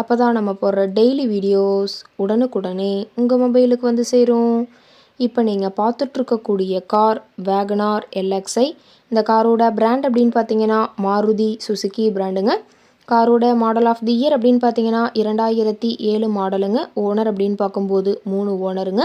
அப்போ தான் நம்ம போடுற டெய்லி வீடியோஸ் உடனுக்குடனே உங்கள் மொபைலுக்கு வந்து சேரும். இப்போ நீங்கள் பார்த்துட்ருக்கக்கூடிய கார் வேகனார் எல்எக்ஸ்ஐ இந்த காரோட பிராண்ட் அப்படின்னு பார்த்தீங்கன்னா மாருதி சுசுக்கி பிராண்டுங்க காரோட மாடல் ஆஃப் தி இயர் அப்படின்னு பார்த்தீங்கன்னா இரண்டாயிரத்தி ஏழு மாடலுங்க ஓனர் அப்படின்னு பார்க்கும்போது மூணு ஓனருங்க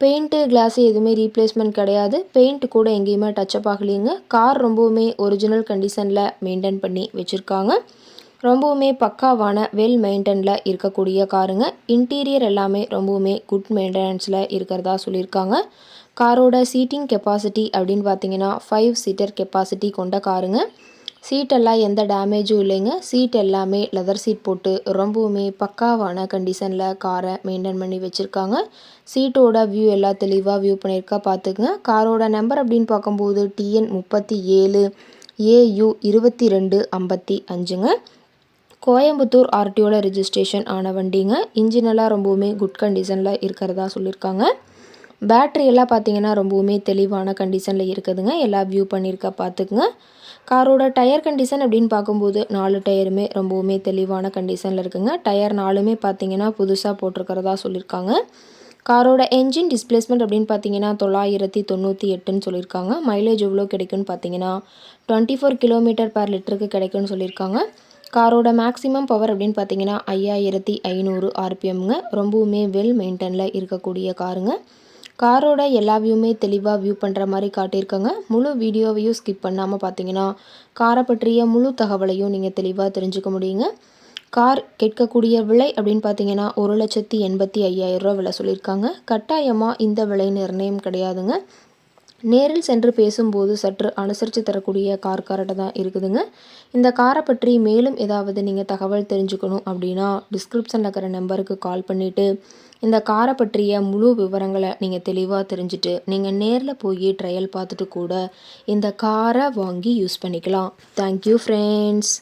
பெயிண்ட்டு கிளாஸு எதுவுமே ரீப்ளேஸ்மெண்ட் கிடையாது. பெயிண்ட் கூட எங்கேயுமே டச்சப் ஆகலைங்க. கார் ரொம்பவுமே ஒரிஜினல் கண்டிஷனில் மெயின்டைன் பண்ணி வச்சுருக்காங்க. ரொம்பவுமே பக்காவான வெல் மெயின்டெனில் இருக்கக்கூடிய காருங்க. இன்டீரியர் எல்லாமே ரொம்பவுமே குட் மெயின்டெனன்ஸில் இருக்கிறதா சொல்லியிருக்காங்க. காரோட சீட்டிங் கெப்பாசிட்டி அப்படின்னு பார்த்தீங்கன்னா ஃபைவ் சீட்டர் கெப்பாசிட்டி கொண்ட காருங்க. சீட்டெல்லாம் எந்த டேமேஜும் இல்லைங்க. சீட் எல்லாமே லெதர் சீட் போட்டு ரொம்பவுமே பக்காவான கண்டிஷனில் காரை மெயின்டைன் பண்ணி வச்சுருக்காங்க. சீட்டோட வியூ எல்லாம் தெளிவாக வியூ பண்ணியிருக்கா பார்த்துக்குங்க காரோட நம்பர் அப்படின்னு பார்க்கும்போது டிஎன் முப்பத்தி ஏழு ஏயு இருபத்தி ரெண்டு ஐம்பத்தி அஞ்சுங்க. கோயம்புத்தூர் ஆர்டியோட ரிஜிஸ்ட்ரேஷன் ஆன வண்டிங்க. இன்ஜினெல்லாம் ரொம்பவுமே குட் கண்டிஷனில் இருக்கிறதா சொல்லியிருக்காங்க. பேட்ரி எல்லாம் பார்த்தீங்கன்னா ரொம்பவுமே தெளிவான கண்டிஷனில் இருக்குதுங்க. எல்லாம் வியூ பண்ணியிருக்கா பார்த்துக்குங்க. காரோட டயர் கண்டிஷன் அப்படின்னு பார்க்கும்போது நாலு டயருமே ரொம்பவுமே தெளிவான கண்டிஷனில் இருக்குங்க. டயர் நாலுமே பார்த்தீங்கன்னா புதுசாக போட்டிருக்கிறதா சொல்லியிருக்காங்க. காரோட என்ஜின் டிஸ்பிளேஸ்மெண்ட் அப்படின்னு பார்த்தீங்கன்னா தொள்ளாயிரத்தி தொண்ணூற்றி எட்டுன்னு சொல்லியிருக்காங்க. மைலேஜ் எவ்வளோ கிடைக்குன்னு பார்த்தீங்கன்னா டுவெண்ட்டி ஃபோர் கிலோமீட்டர் பர் லிட்டருக்கு கிடைக்குன்னு சொல்லியிருக்காங்க. காரோட மேக்ஸிமம் பவர் அப்படின்னு பார்த்தீங்கன்னா ஐயாயிரத்தி ஐநூறு ஆர்பிஎம்ங்க ரொம்பவுமே வெல் மெயின்டெனில் இருக்கக்கூடிய காருங்க காரோட எல்லா வியூமே தெளிவாக வியூ பண்ணுற மாதிரி காட்டியிருக்காங்க. முழு வீடியோவையும் ஸ்கிப் பண்ணாமல் பார்த்தீங்கன்னா காரை பற்றிய முழு தகவலையும் நீங்கள் தெளிவாக தெரிஞ்சுக்க முடியுங்க. கார் கேட்கக்கூடிய விலை அப்படின்னு பார்த்தீங்கன்னா ஒரு லட்சத்தி எண்பத்தி ஐயாயிரம் ரூபா விலை சொல்லியிருக்காங்க. கட்டாயமாக இந்த விலை நிர்ணயம் கிடையாதுங்க. நேரில் சென்று பேசும்போது சற்று அனுசரித்து தரக்கூடிய கார் கார்கிட்ட தான் இருக்குதுங்க. இந்த காரை பற்றி மேலும் ஏதாவது நீங்கள் தகவல் தெரிஞ்சுக்கணும் அப்படின்னா டிஸ்கிரிப்ஷனில் இருக்கிற நம்பருக்கு கால் பண்ணிவிட்டு இந்த காரை பற்றிய முழு விவரங்களை நீங்கள் தெளிவாக தெரிஞ்சுட்டு நீங்கள் நேரில் போய் ட்ரையல் பார்த்துட்டு கூட இந்த காரை வாங்கி யூஸ் பண்ணிக்கலாம். Thank you friends